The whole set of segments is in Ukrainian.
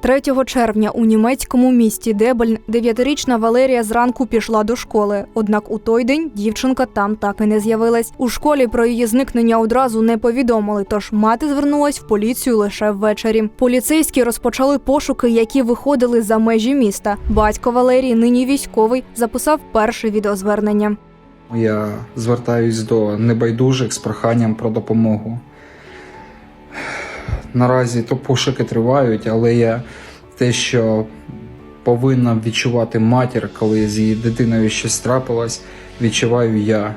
3 червня у німецькому місті Дебельн дев'ятирічна Валерія зранку пішла до школи. Однак у той день дівчинка там так і не з'явилась. У школі про її зникнення одразу не повідомили, тож мати звернулась в поліцію лише ввечері. Поліцейські розпочали пошуки, які виходили за межі міста. Батько Валерії, нині військовий, записав перше відеозвернення. Я звертаюсь до небайдужих з проханням про допомогу. Наразі то пошуки тривають, але я те, що повинна відчувати матір, коли з її дитиною щось трапилось, відчуваю я.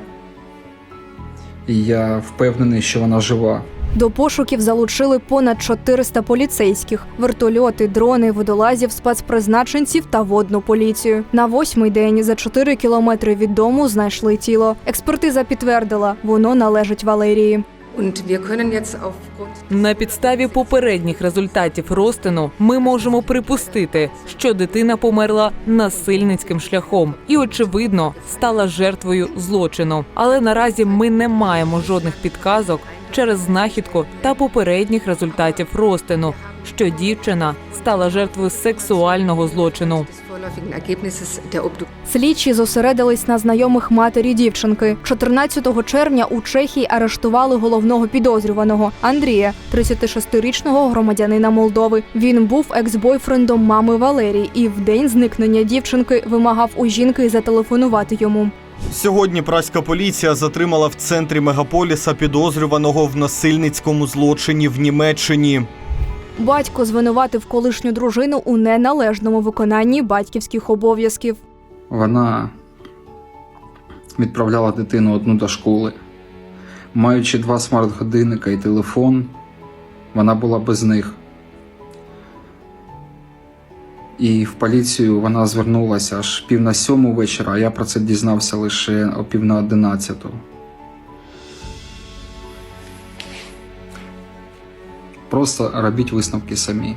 І я впевнений, що вона жива. До пошуків залучили понад 400 поліцейських, вертольоти, дрони, водолазів, спецпризначенців та водну поліцію. На восьмий день за 4 кілометри від дому знайшли тіло. Експертиза підтвердила, воно належить Валерії. На підставі попередніх результатів розтину ми можемо припустити, що дитина померла насильницьким шляхом і, очевидно, стала жертвою злочину. Але наразі ми не маємо жодних підказок через знахідку та попередніх результатів розтину, що дівчина стала жертвою сексуального злочину. Слідчі зосередились на знайомих матері дівчинки. 14 червня у Чехії арештували головного підозрюваного Андрія, 36-річного громадянина Молдови. Він був екс-бойфрендом мами Валерії і в день зникнення дівчинки вимагав у жінки зателефонувати йому. Сьогодні праська поліція затримала в центрі мегаполіса підозрюваного в насильницькому злочині в Німеччині. Батько звинуватив колишню дружину у неналежному виконанні батьківських обов'язків. Вона відправляла дитину одну до школи. Маючи два смарт-годинника і телефон, вона була без них. І в поліцію вона звернулася аж пів на сьому вечора, а я про це дізнався лише о пів на одинадцяту. Просто робіть висновки самі.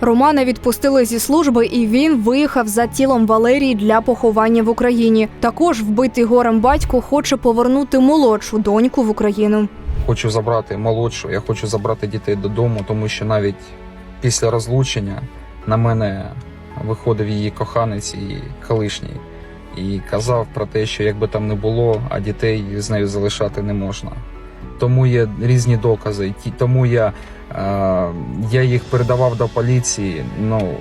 Романа відпустили зі служби, і він виїхав за тілом Валерії для поховання в Україні. Також вбитий горем батько хоче повернути молодшу доньку в Україну. Хочу забрати молодшу, я хочу забрати дітей додому, тому що навіть після розлучення на мене виходив її коханець і колишній. І казав про те, що якби там не було, а дітей з нею залишати не можна. Тому є різні докази. Тому я, е, я їх передавав до поліції. Ну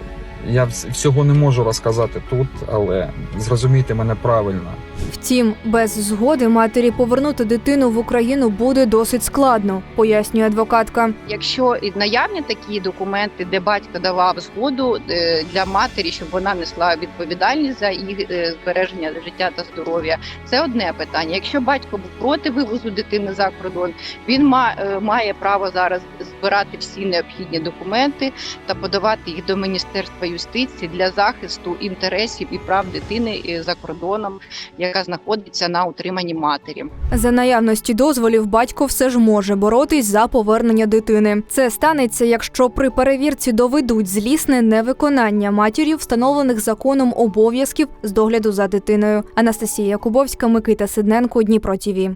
я всього не можу розказати тут, але зрозумійте мене правильно. Втім, без згоди матері повернути дитину в Україну буде досить складно, пояснює адвокатка. Якщо наявні такі документи, де батько давав згоду е, для матері, щоб вона несла відповідальність за їх е, збереження життя та здоров'я, це одне питання. Якщо батько був проти вивозу дитини за кордон, він ма- е, має право зараз збирати всі необхідні документи та подавати їх до міністерства юстиції для захисту інтересів і прав дитини е, за кордоном, яка знаходиться на утриманні матері. За наявності дозволів батько все ж може боротись за повернення дитини. Це станеться, якщо при перевірці доведуть злісне невиконання матір'ю встановлених законом обов'язків з догляду за дитиною. Анастасія Кубовська, Микита Сидненко, Дніпро ТІВІ.